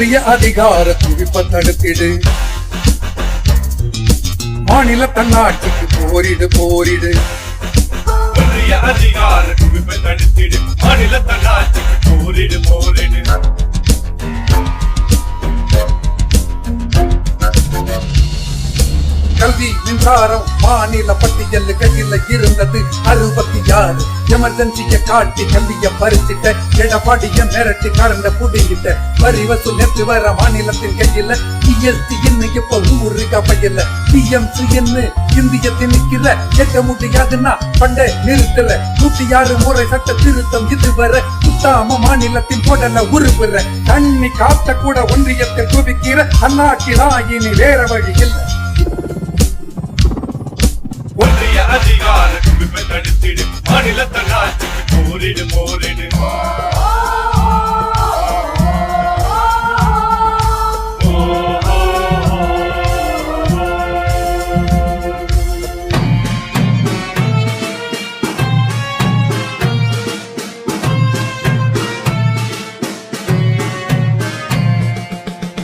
ஒன்றிய அதிகார குவிப்ப தடுத்திடு மாநில தன்னாட்சிக்கு போரிடு போரிடு. ஒன்றிய அதிகார குவிப்பை தடுத்திடு மாநில தன்னாட்சிக்கு போரிடு போரிடு. கல்வி மாநில பட்டியல் கையில் இருந்தது. அறுபத்தி ஆறு எமர்ஜென்சிய காட்டி கம்பிய பறிச்சிட்ட. எடப்பாடிய மிரட்டி கரண்ட புடிங்கிட்ட. வரி வசூல் நேற்று வர மாநிலத்தின் கையில ஜிஎஸ்டி என்ன இப்ப ஊரு பையில. பிஎம்சி என்ன இந்திய திணிக்கிற கேட்க முடியாதுன்னா பண்டை நிறுத்தல நூத்தி ஆறு முறை சட்ட திருத்தம் இதுவரை சுத்தாம மாநிலத்தின் போடல உருவுற. தண்ணி காத்த கூட ஒன்றியத்தில் குவிக்கிற அண்ணாச்சி இனி வேற வழி இல்லை தடுத்திடு போரிடு போரிடு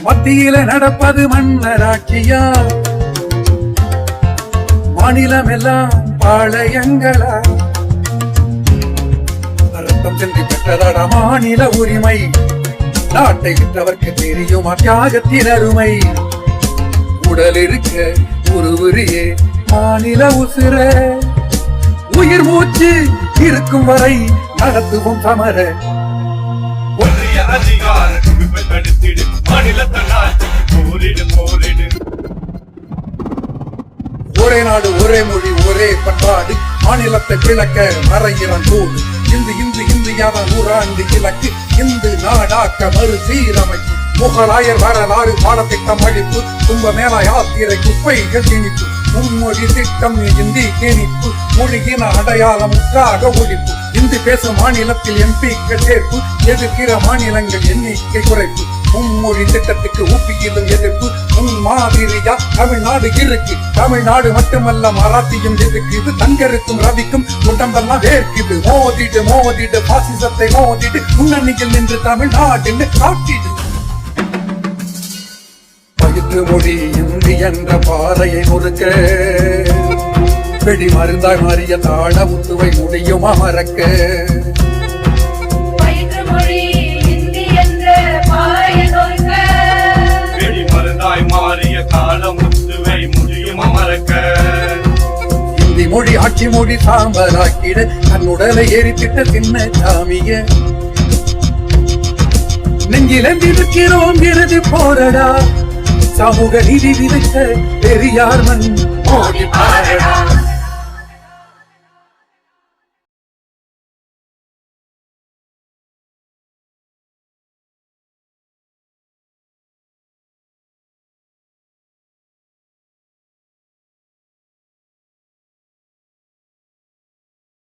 மத்தியில நடப்பது மன்னராட்சியா மாநிலம் எல்லாம் பாளையங்களா ரத்தம் சென்று பெற்றதட மாநில உரிமை. நாட்டை விற்றவர்க்கு தெரியுமா தியாகத்தின் அருமை. உடல் இருக்க உருவுரியே மாநில உசிர. உயிர் மூச்சு இருக்கும் வரை நடத்துவோம் சமர. ஒன்றிய அதிகார குவிப்பை தடுத்திடு மாநில தன்னாட்சிக்கு போரிடு போரிடு. ஒரே நாடு ஒரே மொழி ஒரே பண்பாடு மாநிலத்தை விளக்க மறையிறன் தூது இந்து இந்து இந்தியாவின் நூறாண்டு இலக்கு இந்து நாடாக்க மறு சீரமைப்பு. முகலாயர் வரலாறு பாடத்திட்டம் அழிப்பு கும்பமேள யாத்திரை குப்பைகள் திணிப்பு மும்மொழி திட்டம் இந்தி திணிப்பு. மொழியின அடையாளம் முற்றாக ஒழிப்பு. இந்து பேசும் மாநிலத்தில் எம்பிக்கள் சேர்ப்பு எதிர்க்கிற மாநிலங்கள் எண்ணிக்கை குறைப்பு. மும்மொழி திட்டத்துக்கு ஊப்பியிலும் எதிர்ப்பு முன் மாதிரியா தமிழ்நாடு இருக்கு. தமிழ்நாடு மட்டுமல்ல மராத்தியும் எதிர்க்குது தங்கருக்கும் ரவிக்கும் உடம்பெல்லாம் வேர்க்குது. மோதிடு மோதிடு பாசிசத்தை மோதிடு. முன்னணியில் நின்று தமிழ்நாடுன்னு காட்டிடு. பயிற்று மொழி இந்தி என்ற பாறையை முறுக்க. வெடி மருந்தாய் மாறிய தாழ முத்துவை முடியுமா மறக்க? மொழி ஆட்சி மொழி சாம்பலாக்கிட. தன்னுடலை எரித்திட்ட சின்ன சாமிய. நெஞ்சிலந்திருக்கிறோம் இறுதி போரடா. சமூக நீதி விதைத்த பெரியார் மண். மோடி பாரடா.